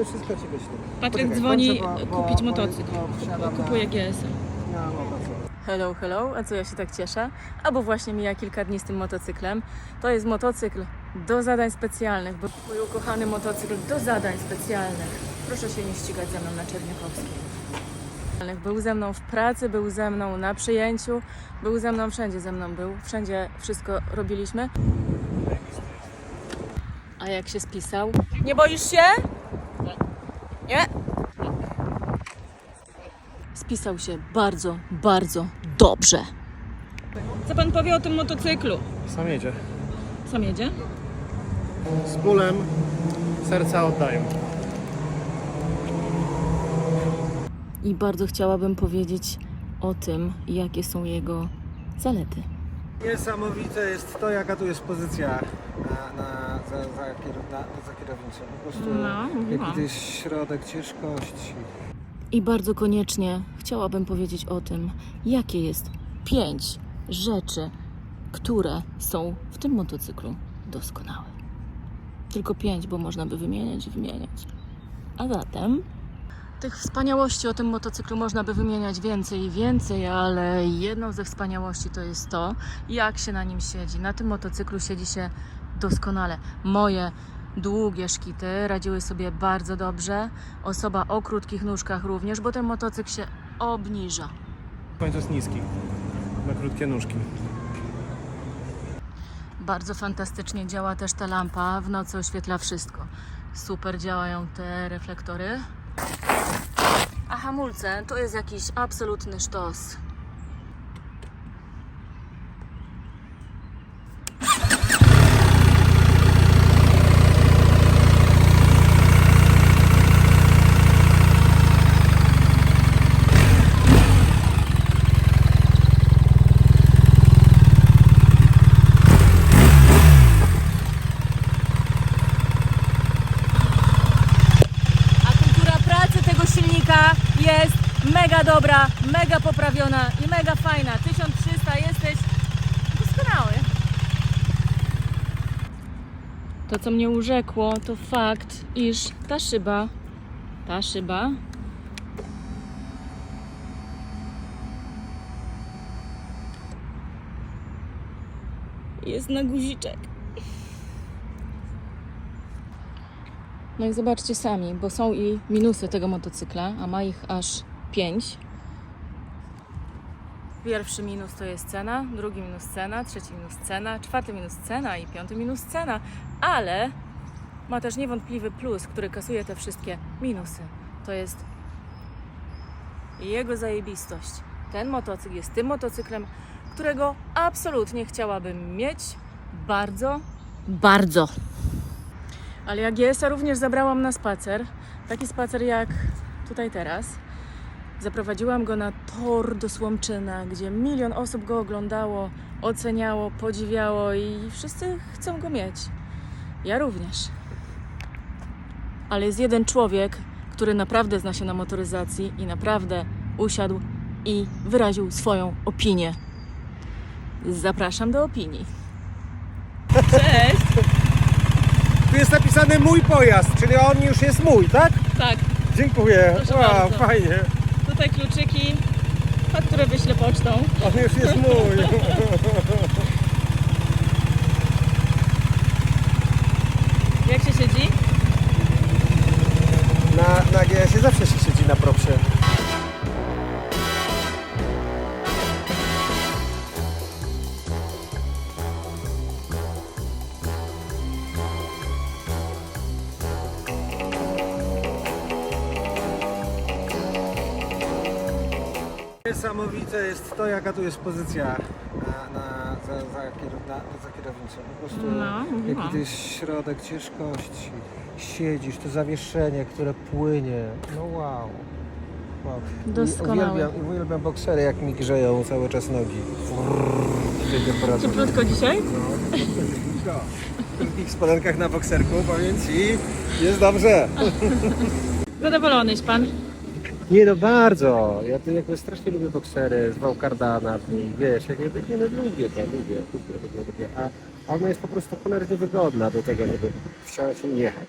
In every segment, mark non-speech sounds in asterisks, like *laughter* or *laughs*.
e, wszystko ci wyślę. Patryk Poczekaj, dzwoni kończę, bo- kupić bo- motocykl. bo wsiadam na- Kupuje GS-a. na motocykl. Hello, hello, a co ja się tak cieszę? Albo właśnie mija kilka dni z tym motocyklem. To jest motocykl do zadań specjalnych, bo mój ukochany motocykl do zadań specjalnych. Proszę się nie ścigać ze mną na Czerniakowskiej. Był ze mną w pracy, był ze mną na przyjęciu, był ze mną wszędzie ze mną był. Wszędzie wszystko robiliśmy. A jak się spisał? Nie boisz się? Nie? Spisał się bardzo, bardzo dobrze. Co pan powie o tym motocyklu? Sam jedzie. Sam jedzie? Z bólem serca oddaję. I bardzo chciałabym powiedzieć o tym, jakie są jego zalety. Niesamowite jest to, jaka tu jest pozycja na, na, za, za, kierow, na, za kierownicą. Po prostu No, mówiłam. jaki to jest środek ciężkości. I bardzo koniecznie chciałabym powiedzieć o tym, jakie jest pięć rzeczy, które są w tym motocyklu doskonałe. Tylko pięć, bo można by wymieniać i wymieniać. A zatem tych wspaniałości o tym motocyklu można by wymieniać więcej i więcej, ale jedną ze wspaniałości to jest to, jak się na nim siedzi. Na tym motocyklu siedzi się doskonale. Moje długie szkity radziły sobie bardzo dobrze. Osoba o krótkich nóżkach również, bo ten motocykl się obniża. W końcu jest niski. Na krótkie nóżki. Bardzo fantastycznie działa też ta lampa, w nocy oświetla wszystko. Super działają te reflektory. Hamulce to jest jakiś absolutny sztos. A kultura pracy tego silnika jest mega dobra, mega poprawiona i mega fajna. 1300 jesteś doskonały. To, co mnie urzekło, to fakt, iż ta szyba, ta szyba jest na guziczek. No i zobaczcie sami, bo są i minusy tego motocykla, a ma ich aż 5. Pierwszy minus to jest cena, drugi minus cena, trzeci minus cena, czwarty minus cena i piąty minus cena, ale ma też niewątpliwy plus, który kasuje te wszystkie minusy. To jest jego zajebistość. Ten motocykl jest tym motocyklem, którego absolutnie chciałabym mieć bardzo, bardzo. Ale ja GS-a również zabrałam na spacer. Taki spacer jak tutaj teraz. Zaprowadziłam go na tor do Słomczyna, gdzie milion osób go oglądało, oceniało, podziwiało i wszyscy chcą go mieć. Ja również. Ale jest jeden człowiek, który naprawdę zna się na motoryzacji i naprawdę usiadł i wyraził swoją opinię. Zapraszam do opinii. Cześć! Jest napisany mój pojazd, czyli on już jest mój, tak? Tak, Dziękuję. Proszę wow, bardzo. fajnie. Tutaj kluczyki, fakturę wyślę pocztą. On już jest mój. *laughs* Niesamowite jest to, jaka tu jest pozycja na, na, za, za, kierow, na, za kierownicą. Po prostu No, jaki to jest środek ciężkości. Siedzisz, to zawieszenie, które płynie. No wow. wow. I Doskonały. Uwielbiam, i uwielbiam boksery, jak mi grzeją cały czas nogi. W tej temperaturze. Cieplutko dzisiaj? No, w krótkich spodenkach na bokserku, powiem Ci, jest dobrze. Zadowolonyś pan? Nie no bardzo. Ja to jakby strasznie lubię boksery, zwał kardana w wiesz, jak jakby, nie no lubię to, lubię, lubię, lubię, lubię. A a ona jest po prostu cholernie wygodna do tego, żeby wsiąść i jechać.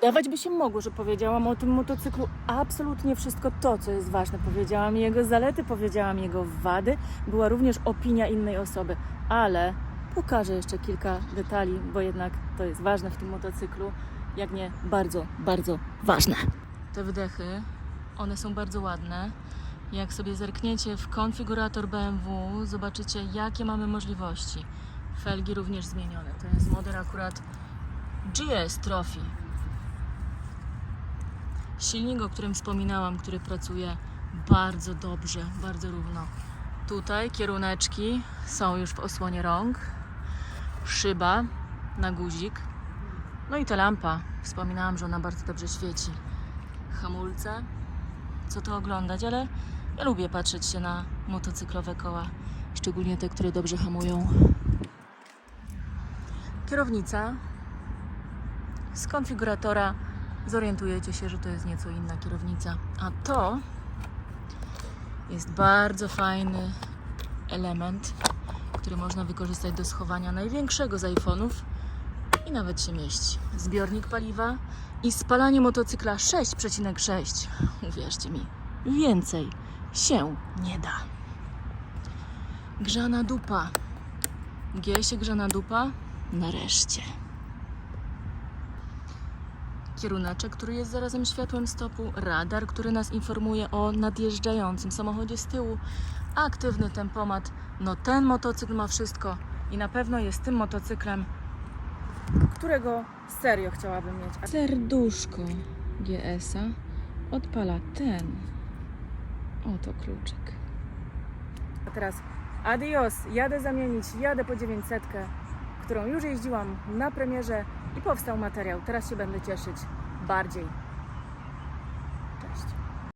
Wydawać by się mogło, że powiedziałam o tym motocyklu absolutnie wszystko to, co jest ważne. Powiedziałam jego zalety, powiedziałam jego wady, była również opinia innej osoby, ale pokażę jeszcze kilka detali, bo jednak to jest ważne w tym motocyklu, jak nie bardzo, bardzo ważne. Te wydechy, one są bardzo ładne. Jak sobie zerkniecie w konfigurator BMW, zobaczycie, jakie mamy możliwości. Felgi również zmienione. To jest model akurat GS Trophy. Silnik, o którym wspominałam, który pracuje bardzo dobrze, bardzo równo. Tutaj kieruneczki są już w osłonie rąk, szyba na guzik, no i ta lampa. Wspominałam, że ona bardzo dobrze świeci. Hamulce, co tu oglądać, ale ja lubię patrzeć się na motocyklowe koła, szczególnie te, które dobrze hamują. Kierownica z konfiguratora zorientujecie się, że to jest nieco inna kierownica. A to jest bardzo fajny element, który można wykorzystać do schowania największego z iPhone'ów i nawet się mieści. Zbiornik paliwa i spalanie motocykla 6,6. Uwierzcie mi, więcej się nie da. Grzana dupa. Gie się grzana dupa? Nareszcie. Kieruneczek, który jest zarazem światłem stopu, radar, który nas informuje o nadjeżdżającym samochodzie z tyłu, aktywny tempomat. No ten motocykl ma wszystko i na pewno jest tym motocyklem, którego serio chciałabym mieć. Serduszko GS-a odpala ten oto kluczyk. A teraz adios, jadę zamienić, jadę po 900, którą już jeździłam na premierze i powstał materiał. Teraz się będę cieszyć bardziej.